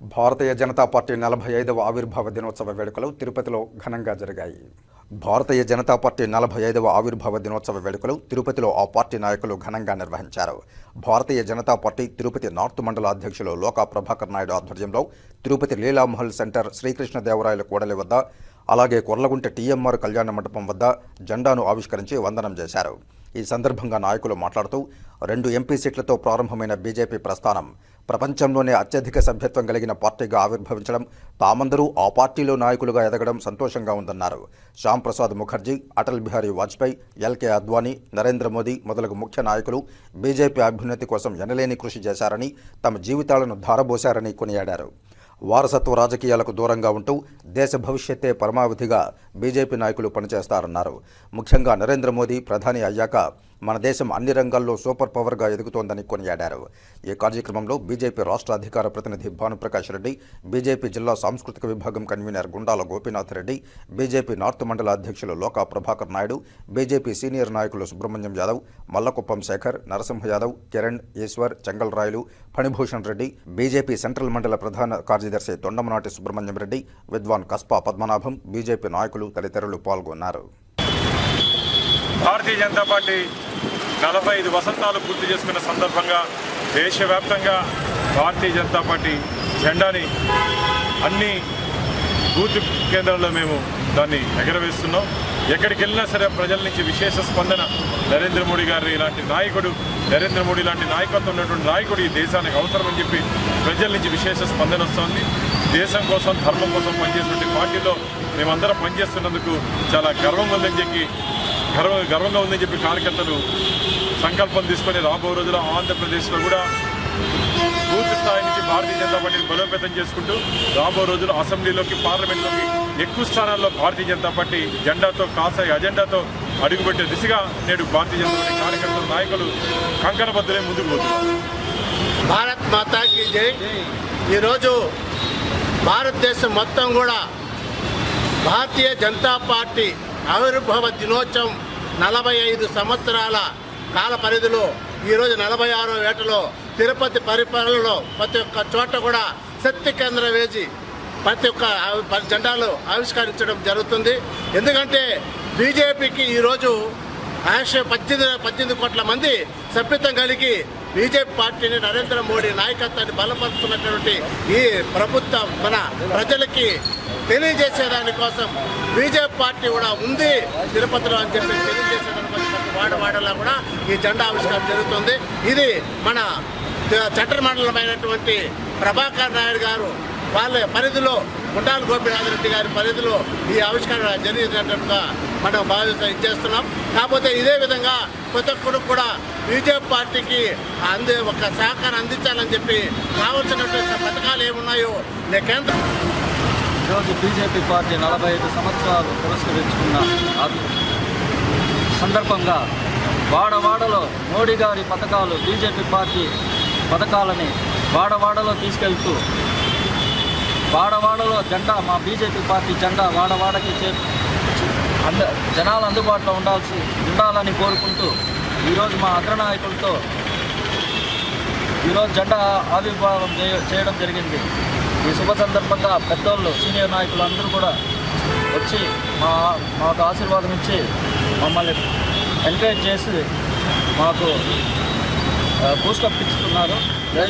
భారతీయ Janata party నలభై ఐదవ ఆవిర్భావ దినోత్సవ వేడుకలు తిరుపతిలో ఘనంగా జరిగాయి. భారతీయ జనతా పార్టీ నలభై ఐదవ ఆవిర్భావ దినోత్సవ వేడుకలు తిరుపతిలో ఆ పార్టీ నాయకులు ఘనంగా నిర్వహించారు. భారతీయ జనతా పార్టీ తిరుపతి నార్త్ మండల అధ్యక్షులు లోకా ప్రభాకర్ నాయుడు ఆధ్వర్యంలో తిరుపతి లీలామహల్ సెంటర్ శ్రీకృష్ణదేవరాయల కూడలి వద్ద అలాగే కొర్లగుంట టీఎంఆర్ కళ్యాణ మండపం వద్ద జెండాను ఆవిష్కరించి వందనం చేశారు. ఈ సందర్భంగా నాయకులు మాట్లాడుతూ రెండు ఎంపీ సీట్లతో ప్రారంభమైన బీజేపీ ప్రస్థానం ప్రపంచంలోనే అత్యధిక సభ్యత్వం కలిగిన పార్టీగా ఆవిర్భవించడం తామందరూ ఆ పార్టీలో నాయకులుగా ఎదగడం సంతోషంగా ఉందన్నారు. శ్యామ్ ప్రసాద్ ముఖర్జీ అటల్ బిహారీ వాజ్పేయి ఎల్కే అద్వానీ నరేంద్ర మోదీ మొదలగు ముఖ్య నాయకులు బీజేపీ అభ్యున్నతి కోసం ఎనలేని కృషి చేశారని తమ జీవితాలను ధారబోశారని కొనియాడారు. వారసత్వ రాజకీయాలకు దూరంగా ఉంటూ దేశ భవిష్యత్తే పరమావధిగా బీజేపీ నాయకులు పనిచేస్తారన్నారు. ముఖ్యంగా నరేంద్ర మోదీ ప్రధాని అయ్యాక మన దేశం అన్ని రంగాల్లో సూపర్ పవర్గా ఎదుగుతోందని కొనియాడారు. ఈ కార్యక్రమంలో బీజేపీ రాష్ట్ర అధికార ప్రతినిధి భానుప్రకాష్ రెడ్డి బీజేపీ జిల్లా సాంస్కృతిక విభాగం convener Gundala Gopinath Reddy BJP north మండల అధ్యక్షులు లోకా ప్రభాకర్ నాయుడు బీజేపీ సీనియర్ నాయకులు సుబ్రహ్మణ్యం యాదవ్ మల్లకుప్పం శేఖర్ నరసింహ యాదవ్ కిరణ్ ఈశ్వర్ చెంగల్ రాయలు ఫణిభూషణ్ రెడ్డి బీజేపీ సెంట్రల్ మండల ప్రధాన కార్యదర్శి తొండమనాటి సుబ్రహ్మణ్యం రెడ్డి విద్వాన్ కస్పా పద్మనాభం బీజేపీ నాయకులు తదితరులు పాల్గొన్నారు. భారతీయ జనతా పార్టీ నలభై ఐదు వసంతాలు పూర్తి చేసుకున్న సందర్భంగా దేశవ్యాప్తంగా భారతీయ జనతా పార్టీ జెండాని అన్ని బూత్ కేంద్రాల్లో మేము దాన్ని ఎగరవేస్తున్నాం. ఎక్కడికి వెళ్ళినా సరే ప్రజల నుంచి విశేష స్పందన నరేంద్ర మోడీ గారి ఇలాంటి నాయకుడు నరేంద్ర మోడీ లాంటి నాయకత్వం ఉన్నటువంటి నాయకుడు ఈ దేశానికి అవసరమని చెప్పి ప్రజల నుంచి విశేష స్పందన వస్తోంది. దేశం కోసం ధర్మం కోసం పనిచేసినటువంటి పార్టీలో మేమందరం పనిచేస్తున్నందుకు చాలా గర్వం ఉందని చెప్పి గర్వ గర్వంగా ఉందని చెప్పి కార్యకర్తలు సంకల్పం తీసుకొని రాబో రోజుల్లో ఆంధ్రప్రదేశ్లో కూడా బూత్ స్థాయి నుంచి భారతీయ జనతా పార్టీని బలోపేతం చేసుకుంటూ రాబో రోజుల్లో అసెంబ్లీలోకి పార్లమెంట్లోకి ఎక్కువ స్థానాల్లో భారతీయ జనతా పార్టీ జెండాతో కాసాయి అజెండాతో అడుగుపెట్టే దిశగా నేడు భారతీయ జనతా పార్టీ కార్యకర్తలు నాయకులు కంకణబద్దులే ముందుకు పోతున్నారు. భారత్ మాతాకి జై. ఈరోజు భారతదేశం మొత్తం కూడా భారతీయ జనతా పార్టీ ఆవిర్భావ దినోత్సవం నలభై ఐదు సంవత్సరాల కాల పరిధిలో ఈరోజు నలభై ఆరో ఏటలో తిరుపతి పరిపాలనలో ప్రతి ఒక్క చోట కూడా శక్తి కేంద్రం వేసి ప్రతి ఒక్క జెండాలు ఆవిష్కరించడం జరుగుతుంది. ఎందుకంటే బీజేపీకి ఈరోజు ఆశ పద్దెనిమిది పద్దెనిమిది కోట్ల మంది సభ్యత్వం కలిగి బీజేపీ పార్టీని నరేంద్ర మోడీ నాయకత్వాన్ని బలపరుస్తున్నటువంటి ఈ ప్రభుత్వం మన ప్రజలకి తెలియజేసే కోసం బీజేపీ పార్టీ కూడా ఉంది. తిరుపతిలో అని చెప్పి తెలియజేసేదాని కోసం వాడవాడలా కూడా ఈ జెండా ఆవిష్కరణ జరుగుతుంది. ఇది మన చట్టమండలమైనటువంటి ప్రభాకర్ నాయుడు గారు వాళ్ళ పరిధిలో గుండాల గోపినాథ్ రెడ్డి గారి పరిధిలో ఈ ఆవిష్కరణ జరిగినట్టుగా మనం బాధ్యత ఇచ్చేస్తున్నాం. కాకపోతే ఇదే విధంగా ప్రతి ఒక్కరు కూడా బీజేపీ పార్టీకి అందే ఒక సహకారం అందించాలని చెప్పి కావాల్సినటువంటి పథకాలు ఏమున్నాయో నే- కేంద్ర ఈరోజు బీజేపీ పార్టీ నలభై ఐదు సంవత్సరాలు పురస్కరించుకున్న సందర్భంగా వాడవాడలో మోడీ గారి పథకాలు బీజేపీ పార్టీ పథకాలని వాడవాడలో తీసుకెళ్తూ వాడవాడలో జెండా మా బీజేపీ పార్టీ జెండా వాడవాడకి చే అంద జనాలు అందుబాటులో ఉండాల్సి ఉండాలని కోరుకుంటూ ఈరోజు మా అగ్రనాయకులతో ఈరోజు జెండా ఆవిర్భావం చేయడం జరిగింది. ఈ శుభ సందర్భంగా పెద్దోళ్ళు సీనియర్ నాయకులు అందరూ కూడా వచ్చి మా మాకు ఆశీర్వాదం ఇచ్చి మమ్మల్ని ఎంకరేజ్ చేసి మాకు బూస్టప్ ఇస్తున్నారు. జై